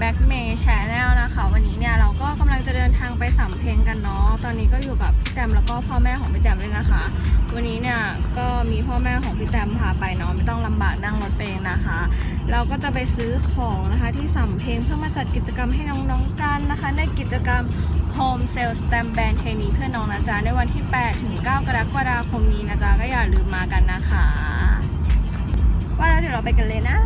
Back May Channel นะคะ วันนี้เนี่ยเราก็กำลังจะเดินทางไปสำเพ็งกันเนาะตอนนี้ก็อยู่กับพี่แตมแล้วก็พ่อแม่ของพี่แตมด้วยนะคะ วันนี้เนี่ยก็มีพ่อแม่ของพี่แตมพาไปเนาะไม่ต้องลำบากนั่งรถไปเองนะคะ เราก็จะไปซื้อของนะคะที่สำเพ็งเพื่อมาจัดกิจกรรมให้น้องๆกันนะคะในกิจกรรม Home Sale Stamp Band เทนีเพื่อน้องนะจ๊ะในวันที่ 8 ถึง 9 กรกฎาคมนี้นะจ๊ะก็อย่าลืมมากันนะคะ ว่าแล้วเดี๋ยวเราไปกันเลยนะ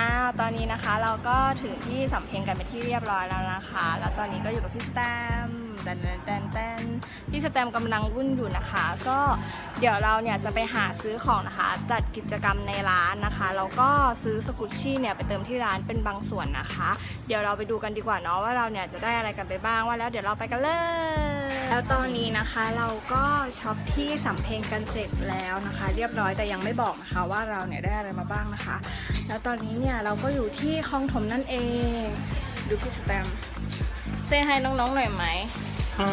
อ้าวตอนนี้นะคะเราก็ถึงที่สำเพ็งกันเป็นที่เรียบร้อยแล้วนะคะ แล้วตอนนี้ก็อยู่กับพี่สแตมป์แตนแตนแตนพี่สแตมกำลังวุ่นอยู่นะคะ ก็เดี๋ยวเราเนี่ยจะไปหาซื้อของนะคะ จัดกิจกรรมในร้านนะคะแล้วก็ซื้อสกุชชี่เนี่ยไปเติมที่ร้านเป็นบางส่วนนะคะ เดี๋ยวเราไปดูกันดีกว่าเนาะว่าเราเนี่ยจะได้อะไรกันไปบ้างว่าแล้วเดี๋ยวเราไปกันเลย แล้วตอนนี้นะคะเราก็ช็อปที่สำเพ็งกันเสร็จแล้วนะคะ เรียบร้อยแต่ยังไม่บอกนะคะว่าเราเนี่ยได้อะไรมาบ้างนะคะ แล้วตอนนี้เนี่ยเราก็อยู่ที่คลองถมนั่นเอง ดูพี่สแตมป์เซให้น้องๆหน่อยไหมใช่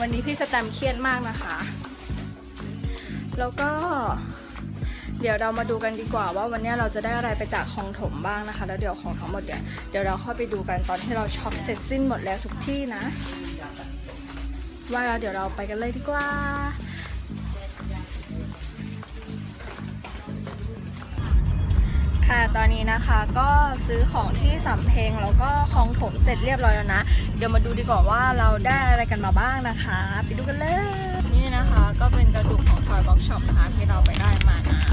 วันนี้พี่สแตมป์เครียดมากนะคะ แล้วก็เดี๋ยวเรามาดูกันดีกว่าว่าวันนี้เราจะได้อะไรไปจากคลองถมบ้างนะคะ แล้วเดี๋ยวของทั้งหมดเนี่ยเดี๋ยวเราเข้าไปดูกันตอนที่เราช็อปเสร็จสิ้นหมดแล้วทุกที่นะ ว่าแล้วเดี๋ยวเราไปกันเลยดีกว่า ค่ะตอนนี้นะคะก็ซื้อของที่สำเพ็งแล้วก็ของผมเสร็จเรียบร้อยแล้วนะ เดี๋ยวมาดูดีกว่าว่าเราได้อะไรกันมาบ้างนะคะ ไปดูกันเลย นี่นะคะก็เป็นกระดูกของ Toy Box Shop นะคะที่เราไปได้มานะ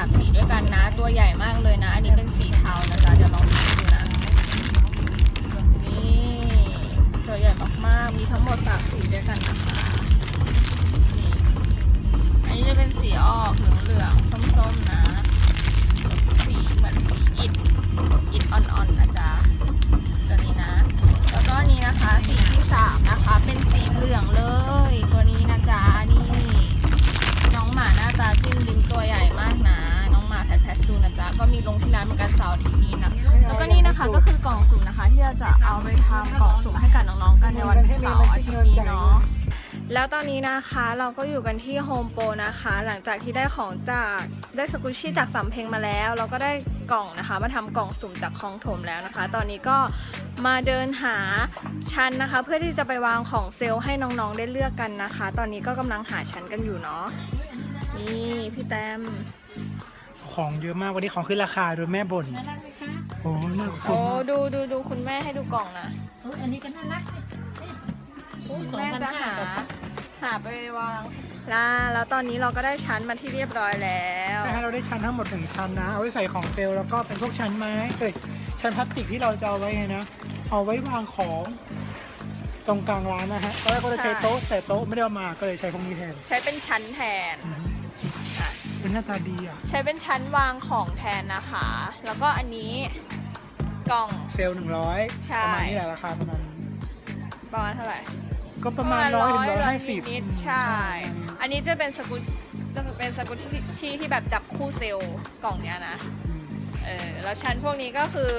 ามสีด้วยกันนะ ตัวใหญ่มากเลยนะ อันนี้เป็นสีเทานะจ๊ะเดี๋ยวลองดูนะนี่ตัวใหญ่มากๆมีทั้งหมดสามสีด้วยกันนะคะนี่อันนี้จะเป็นสีออกเหลืองๆส้มๆนะ สีเหมือนสีอิฐอิฐอ่อนๆนะจ๊ะ เหมือนกันเสาร์อาทิตย์นี้นะแล้วก็นี่นะคะก็คือกล่องสุ่มนะคะ ที่เราจะเอาไปทำกล่องสุ่มให้กับน้องๆกันในวันเสาร์อาทิตย์นี้เนาะแล้วตอนนี้นะคะเราก็อยู่กันที่โฮมโปรนะคะ หลังจากที่ได้ของจากได้สกุชชี่จากสำเพ็งมาแล้ว เราก็ได้กล่องนะคะ มาทำกล่องสุ่มจากคลองถมแล้วนะคะ ตอนนี้ก็มาเดินหาชั้นนะคะ เพื่อที่จะไปวางของเซลล์ให้น้องๆได้เลือกกันนะคะ ตอนนี้ก็กำลังหาชั้นกันอยู่เนาะนี่พี่แต้ม ของเยอะมากวันนี้ของขึ้นราคาโดยแม่บ่นโอ้น่าสโอ้นดูดูดูคุณแม่ให้ดูกล่องนะโอ้ยอันนี้ก็น่ารักนี่สองแม่พันจะห้าหาหาไปวางล่าแล้วตอนนี้เราก็ได้ชั้นมาที่เรียบร้อยแล้วใช่ให้เราได้ชั้นทั้งหมดหนึ่งชั้นนะเอาไว้ใส่ของเซลล์แล้วก็เป็นพวกชั้นไม้เอ้ยชั้นพลาสติกที่เราจะเอาไว้ไงนะเอาไว้วางของตรงกลางร้านนะฮะตอนแรกก็จะใช้โต๊ะแต่โต๊ะไม่ได้เอามาก็เลยใช้พวกนี้แทน ใช้เป็นชั้นแทนอืมอะ เป็นหน้าตาดีอะ ใช้เป็นชั้นวางของแทนนะคะ แล้วก็อันนี้กล่อง เซลล์หนึ่งร้อยใช่ ประมาณนี้แหละราคาประมาณประมาณเท่าไหร่ก็ประมาณร้อยถึงร้อยห้าสิบนิดๆใช่ อันนี้จะเป็นสกุตจะเป็นสกุตชี่ที่แบบจับคู่เซลล์กล่องเนี้ยนะ อืมเออแล้วชั้นพวกนี้ก็คือ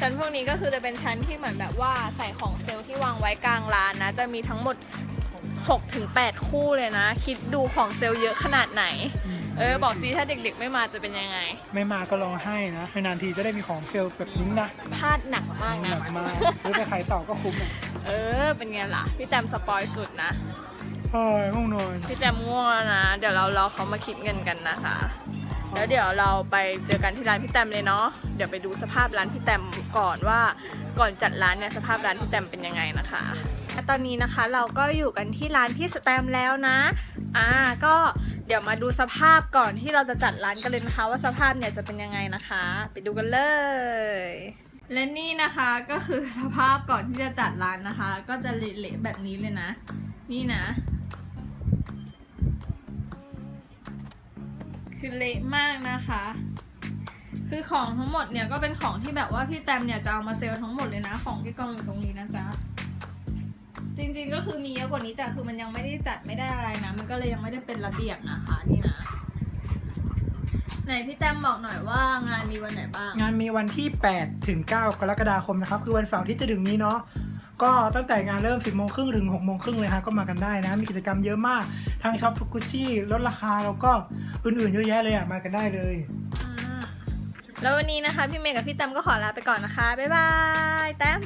ชั้นพวกนี้ก็คือจะเป็นชั้นที่เหมือนแบบว่าใส่ของเซลล์ที่วางไว้กลางร้านนะ จะมีทั้งหมด6ถึง8คู่เลยนะ คิดดูของเซลล์เยอะขนาดไหนม เออบอกซิถ้าเด็กๆไม่มาจะเป็นยังไง ไม่มาก็ลองให้นะนานๆทีจะได้มีของเซลล์แบบนี้นะพลาดหนักมากหนะ นักมากซื้อไปขายต่อก็คุ้มอะเออ เป็นไงล่ะ พี่แตมสปอยสุดนะ เฮ้ยห้องนอน พี่แตมง่วงแล้วนะ เดี๋ยวเรารอเขามาคิดเงินกันนะคะ แล้วเดี๋ยวเราไปเจอกันที่ร้านพี่แตมเลยเนาะ เดี๋ยวไปดูสภาพร้านพี่แตมก่อนว่า ก่อนจัดร้านเนี่ยสภาพร้านพี่แตมเป็นยังไงนะคะและ ตอนนี้นะคะเราก็อยู่กันที่ร้านพี่สแตมแล้วนะ อ่า ก็เดี๋ยวมาดูสภาพก่อนที่เราจะจัดร้านกันเลยนะคะ ว่าสภาพเนี่ยจะเป็นยังไงนะคะ ไปดูกันเลย และนี่นะคะก็คือสภาพก่อนที่จะจัดร้านนะคะ ก็จะเละๆแบบนี้เลยนะ นี่นะ คือเละมากนะคะคือของทั้งหมดเนี่ยก็เป็นของที่แบบว่าพี่แตมเนี่ยจะเอามาเซลล์ทั้งหมดเลยนะ ของที่กองอยู่ตรงนี้นะจ๊ะ จริงๆก็คือมีเยอะกว่านี้แต่คือมันยังไม่ได้จัดไม่ได้อะไรนะ มันก็เลยยังไม่ได้เป็นระเบียบนะคะนี่นะ ไหนพี่แต้มบอกหน่อยว่างานมีวันไหนบ้าง งานมีวันที่ 8 ถึง 9 กรกฎาคมนะครับ คือวันเสาร์ที่จะถึงนี้เนาะ ก็ตั้งแต่งานเริ่ม 10โมงครึ่งถึง6โมงครึ่งเลยฮะ ก็มากันได้นะ มีกิจกรรมเยอะมากทั้งช็อปฟุกุชิลดราคาแล้วก็อื่นๆเยอะแยะเลยอะ มากันได้เลย แล้ววันนี้นะคะ พี่เมย์กับพี่แต้มก็ขอลาไปก่อนนะคะ บ๊ายบาย แต้ม